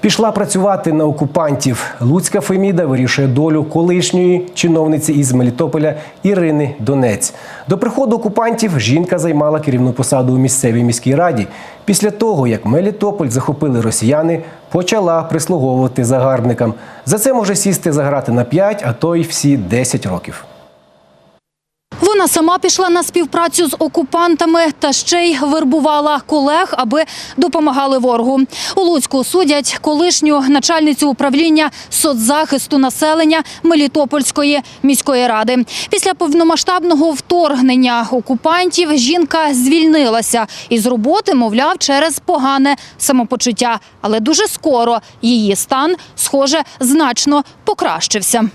Пішла працювати на окупантів. Луцька Феміда вирішує долю колишньої чиновниці із Мелітополя Ірини Донець. До приходу окупантів жінка займала керівну посаду у місцевій міській раді. Після того, як Мелітополь захопили росіяни, почала прислуговувати загарбникам. За це може сісти за грати на 5, а то й всі 10 років. Вона сама пішла на співпрацю з окупантами та ще й вербувала колег, аби допомагали ворогу. У Луцьку судять колишню начальницю управління соцзахисту населення Мелітопольської міської ради. Після повномасштабного вторгнення окупантів жінка звільнилася із роботи, мовляв, через погане самопочуття. Але дуже скоро її стан, схоже, значно покращився.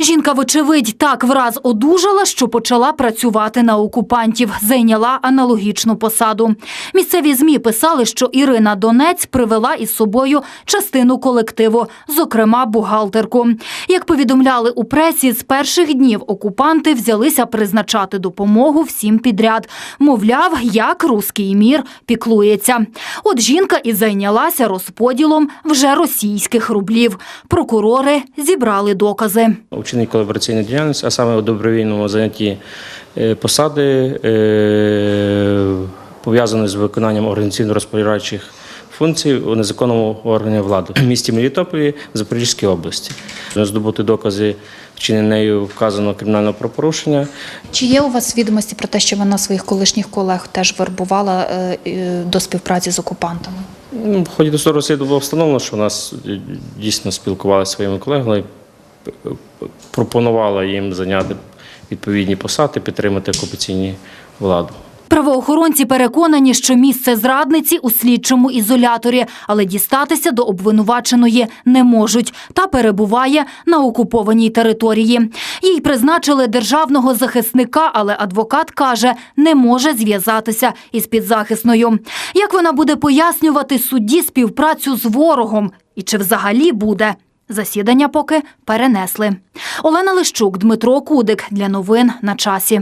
Жінка, вочевидь, так враз одужала, що почала працювати на окупантів, зайняла аналогічну посаду. Місцеві ЗМІ писали, що Ірина Донець привела із собою частину колективу, зокрема бухгалтерку. Як повідомляли у пресі, з перших днів окупанти взялися призначати допомогу всім підряд. Мовляв, як руський мір піклується. От жінка і зайнялася розподілом вже російських рублів. Прокурори зібрали докази. Учинить колабораційну діяльність, а саме у добровільному занятті е, посади, е, пов'язаної з виконанням організаційно-розпорядчих функцій у незаконному органі влади в місті Мелітополі Запорізькій області. Здобути докази вчинення нею вказаного кримінального правопорушення. Чи є у вас відомості про те, що вона своїх колишніх колег теж вербувала е, до співпраці з окупантами? Ну, В ході досудового розслідування було встановлено, що вона с- дійсно спілкувалася зі своїми колегами, пропонувала їм зайняти відповідні посади, підтримати окупаційні владу. Правоохоронці переконані, що місце зрадниці у слідчому ізоляторі, але дістатися до обвинуваченої не можуть та перебуває на окупованій території. Їй призначили державного захисника, але адвокат каже, не може зв'язатися із підзахисною. Як вона буде пояснювати судді співпрацю з ворогом і чи взагалі буде? Засідання поки перенесли. Олена Лищук, Дмитро Кудик для новин на часі.